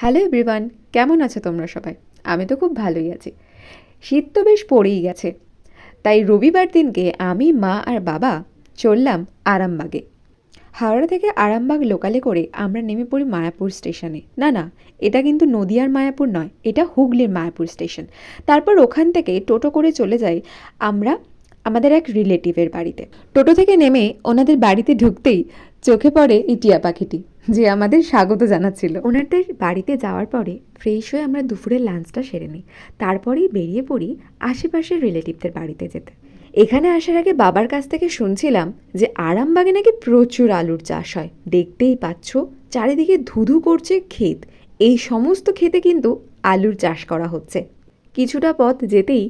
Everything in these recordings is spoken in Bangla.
হ্যালো এভরিওয়ান, কেমন আছো তোমরা সবাই? আমি তো খুব ভালোই আছি। শীত তো বেশ পড়েই গেছে। তাই রবিবার দিনকে আমি, মা আর বাবা চললাম আরামবাগে। হাওড়া থেকে আরামবাগ লোকালে করে আমরা নেমে পড়ি মায়াপুর স্টেশনে না না, এটা কিন্তু নদিয়ার মায়াপুর নয়, এটা হুগলির মায়াপুর স্টেশন তারপর ওখান থেকে টোটো করে চলে যাই আমরা আমাদের এক রিলেটিভের বাড়িতে। টোটো থেকে নেমে ওনাদের বাড়িতে ঢুকতেই চোখে পড়ে এই টিয়া পাখিটি, যে আমাদের স্বাগত জানাচ্ছিল। ওনাদের বাড়িতে যাওয়ার পরে ফ্রেশ হয়ে আমরা দুপুরের লাঞ্চটা সেরে নিই। তারপরেই বেরিয়ে পড়ি আশেপাশের রিলেটিভদের বাড়িতে যেতে। এখানে আসার আগে বাবার কাছ থেকে শুনছিলাম যে আরামবাগে নাকি প্রচুর আলুর চাষ হয়। দেখতেই পাচ্ছ, চারিদিকে ধুধু করছে ক্ষেত। এই সমস্ত ক্ষেতে কিন্তু আলুর চাষ করা হচ্ছে। কিছুটা পথ যেতেই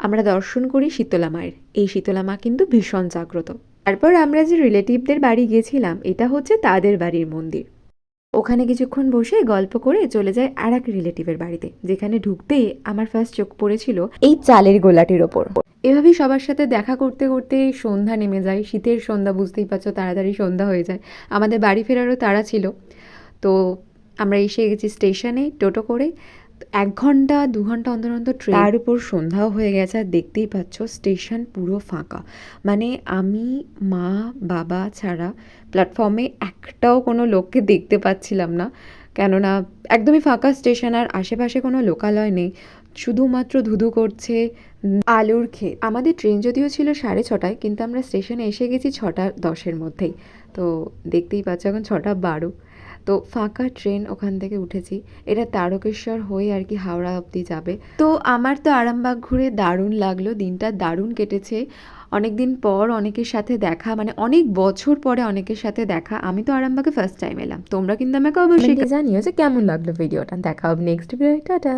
আমরা দর্শন করি শীতলা মায়ের। এই শীতলা মা কিন্তু ভীষণ জাগ্রত। তারপর আমরা যে রিলেটিভদের বাড়ি গেছিলাম, এটা হচ্ছে তাদের বাড়ির মন্দির। ওখানে কিছুক্ষণ বসে গল্প করে চলে যায় আর এক রিলেটিভের বাড়িতে, যেখানে ঢুকতেই আমার ফার্স্ট চোখ পড়েছিল এই চালের গোলাটির ওপর। এভাবেই সবার সাথে দেখা করতে করতে সন্ধ্যা নেমে যায়, শীতের সন্ধ্যা, বুঝতেই পারছ, তাড়াতাড়ি সন্ধ্যা হয়ে যায়। আমাদের বাড়ি ফেরারও তাড়া ছিল। তো আমরা এসে গেছি স্টেশনে টোটো করে এক ঘণ্টা, দু ঘণ্টা অন্তর অন্তর ট্রেন তার উপর সন্ধ্যাও হয়ে গেছে আর দেখতেই পাচ্ছ স্টেশন পুরো ফাঁকা। মানে আমি, মা, বাবা ছাড়া প্ল্যাটফর্মে একটাও কোনো লোককে দেখতে পাচ্ছিলাম না। কেননা একদমই ফাঁকা স্টেশন আর আশেপাশে কোনো লোকালয় নেই। শুধুমাত্র ধুধু করছে আলুর ক্ষেত। আমাদের ট্রেন যদিও ছিল সাড়ে ছটায়, কিন্তু আমরা স্টেশনে এসে গেছি ছটা দশের মধ্যেই। তো দেখতেই পাচ্ছ এখন ছটা বারো। তো ফাঁকা ট্রেন ওখান থেকে উঠেছি। এটা তারকেশ্বর হয়ে আর কি হাওড়া অব্দি যাবে। তো আমার তো আরামবাগ ঘুরে দারুণ লাগল, দিনটা দারুণ কেটেছে। অনেক দিন পর অনেকের সাথে দেখা মানে অনেক বছর পরে অনেকের সাথে দেখা। আমি তো আরামবাগে ফার্স্ট টাইম এলাম। তোমরা কিন্তু আমাকে অবশ্যই জানিও যে কেমন লাগল ভিডিওটা দেখা হবে নেক্সট ভিডিও টাটা!